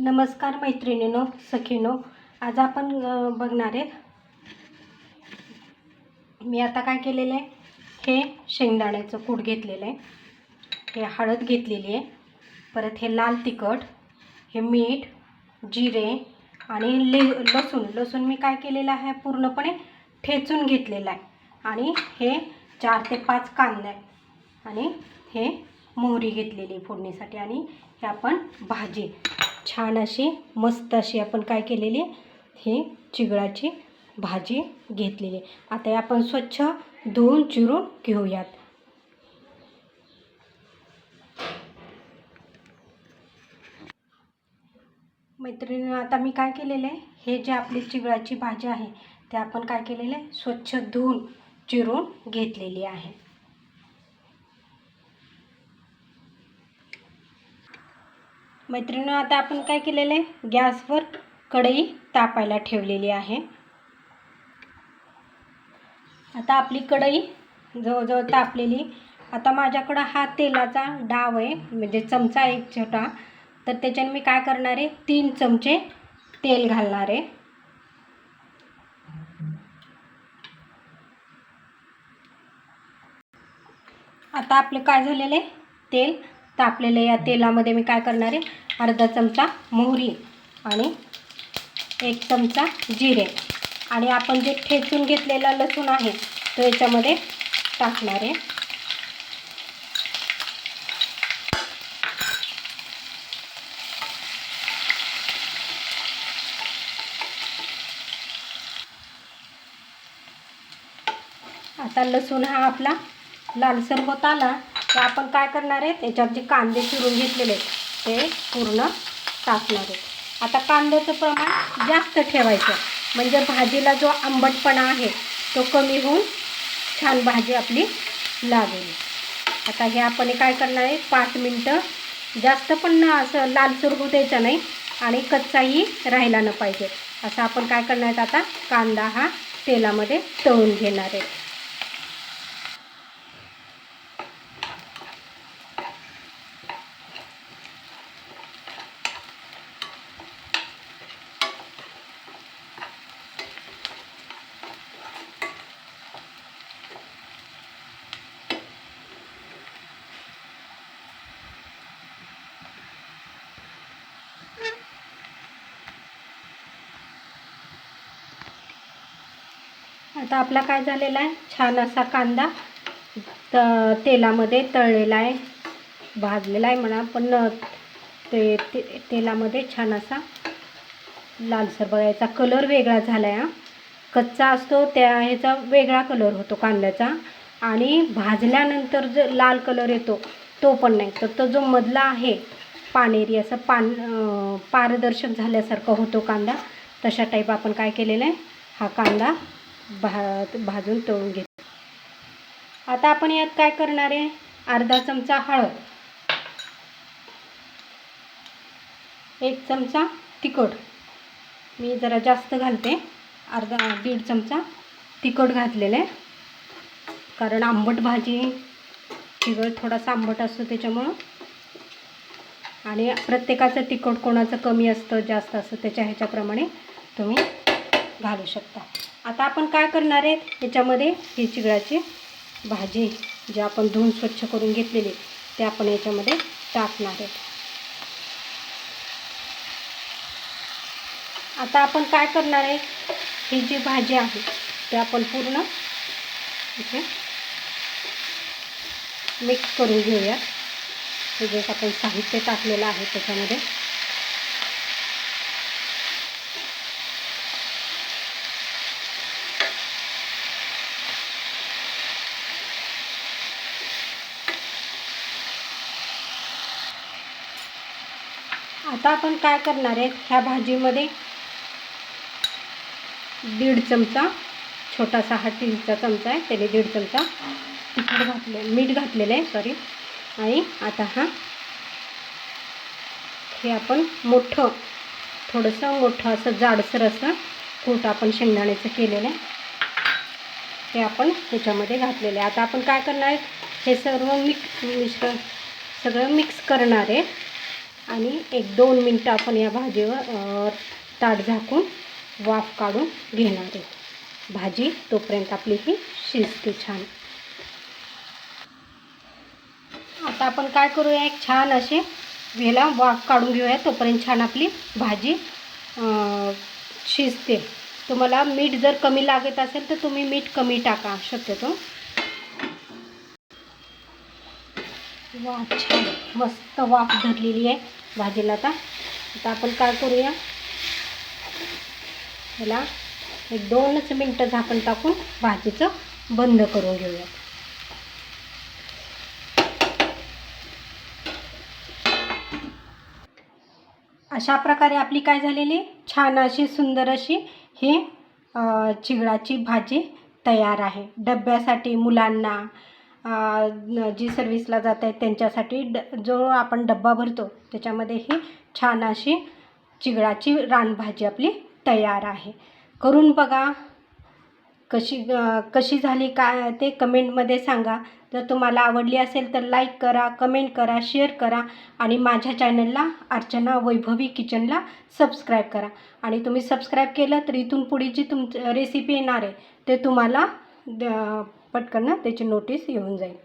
नमस्कार मैत्रिणीनो सखीनो. आज आपण बघणार आहेत मी आता काय केलेलं आहे? हे शेंगदाण्याचं कूट घेतलेलं आहे. हे हळद घेतलेली आहे. परत हे लाल तिखट हे मीठ जिरे आणि ले लसूण. लसूण मी काय केलेलं आहे? पूर्णपणे ठेचून घेतलेलं आहे. आणि हे चार ते पाच कांदे आहे आणि हे मोहरी घेतलेली आहे फोडणीसाठी. आणि हे आपण भाजी. छान अशी मस्त अशी आपण काय केलेली ही चिगळाची भाजी घेतलेली. आहे. आता आपण स्वच्छ धुवून चिरून घेऊयात. मैत्रिणी आता मी काय केलेलं आहे? हे जे आपली चिगळाची भाजी आहे ते आपण काय केलेलं आहे? स्वच्छ धुवून चिरून घेतलेली आहे. मैत्रिणी आता आपण काय केलेलं आहे? गॅसवर कढई तापायला ठेवलेली आहे. आता आपली कढई जवळजवळ तापलेली. आता माझ्याकडं हा तेलाचा डाव आहे म्हणजे चमचा एक छोटा. तर त्याच्याने मी काय करणार आहे? तीन चमचे तेल घालणार आहे. आता आपलं काय झालेलं आहे? तेल तापलेलं या तेलामध्ये मी काय करणार आहे? अर्धा चमचा मोहरी आणि एक चमचा जिरे. आणि आपण जे ठेचून घेतलेला लसूण आहे तो याच्यामध्ये टाकणार आहे. आता लसूण हा आपला लालसर होत आला. तर आपण काय करणार आहे? त्याच्यात जे कांदे चिरून घेतलेले आहेत ते पूर्ण टाकणार आहे आता कांद्याचं प्रमाण जास्त ठेवायचं म्हणजे भाजीला जो आंबटपणा आहे तो कमी होऊन छान भाजी आपली लागेल. आता हे आपण काय करणार आहे? पाच मिनटं जास्त पण असं लालसूर होऊ द्यायचं नाही आणि कच्चाही राहिला न पाहिजे. असं आपण काय करणार आहेत आता? कांदा हा तेलामध्ये तळून घेणार आहे. आता आपला काय झालेला आहे? छान असा कांदा त तेलामध्ये तळलेला आहे. भाजलेला आहे म्हणा पण ते ते तेलामध्ये छान असा लालसर बघायचा कलर वेगळा झाला आहे हा. कच्चा असतो त्या ह्याचा वेगळा कलर होतो कांद्याचा. आणि भाजल्यानंतर जो लाल कलर येतो तो पण नाही. तर तो जो मधला आहे पानेरी असं पान पारदर्शक झाल्यासारखा होतो कांदा. तशा टाईप आपण काय केलेलं आहे? हा कांदा भा भाजून तळून घेते. आता आपण यात काय करणार आहे? अर्धा चमचा हळद. एक चमचा तिखट. मी जरा जास्त घालते. अर्धा दीड चमचा तिखट घातलेलं. आहे कारण आंबट भाजी तिखट थोडासा आंबट असतो त्याच्यामुळं. आणि प्रत्येकाचं तिखट कोणाचं कमी असतं जास्त असतं त्याच्या ह्याच्याप्रमाणे तुम्ही घालू शकता. आता आपण काय करणार आहे याच्यामध्ये ही चिगळाची भाजी जी आपण धुवून स्वच्छ करून घेतलेली ते आपण याच्यामध्ये टाकणार आहेत. आता आपण काय करणार आहे? ही जी भाजी आहे ते आपण पूर्ण इथे मिक्स करून घेऊया. हे जे आपण साहित्य टाकलेलं आहे त्याच्यामध्ये आता आपण काय करणार आहे? ह्या भाजीमध्ये दीड चमचा छोटासा हा टीचा चमचा आहे त्याने दीड चमचा तिखट घातले मीठ घातलेलं आहे सॉरी आणि आता हा हे आपण मोठं थोडंसं मोठं असं जाडसर असं कूट आपण शेंगदाण्याचं केलेलं आहे. हे आपण त्याच्यामध्ये घातलेलं आहे. आता आपण काय करणार आहे? हे सर्व मिक्स मिश्रण सगळं मिक्स करणार आहे. आणि एक दोन मिनटं आपण या भाजीवर ताट झाकून वाफ काढून घेणार आहे. भाजी तोपर्यंत आपली ही शिजते छान. आता आपण काय करूया एक छान असे ह्याला वाफ काढून घेऊया तोपर्यंत छान आपली भाजी शिजते. तुम्हाला मीठ जर कमी लागत असेल तर तुम्ही मीठ कमी टाका शक्यतो. वाफ छान मस्त वाफ धरलेली आहे. भाजीला आता. आता आपण काय करूया? ह्याला एक दोनच मिनटं झाकण टाकून भाजीचं बंद करून घेऊया. अशा प्रकारे आपली काय झालेली छान अशी सुंदर अशी ही चिगळाची भाजी तयार आहे. डब्यासाठी मुलांना जी सर्विसला जात आहेत त्यांच्यासाठी ड जो आपण डब्बा भरतो त्याच्यामध्ये ही छान अशी चिगळाची रानभाजी आपली तयार आहे. करून बघा. कशी कशी झाली काय ते कमेंटमध्ये सांगा. जर तुम्हाला आवडली असेल तर लाईक करा कमेंट करा शेअर करा आणि माझ्या चॅनलला अर्चना वैभवी किचनला सबस्क्राईब करा. आणि तुम्ही सबस्क्राईब केलं तर इथून पुढे जी तुम रेसिपी येणार आहे ते तुम्हाला पटकन पटकन त्याची नोटीस येऊन जाईल.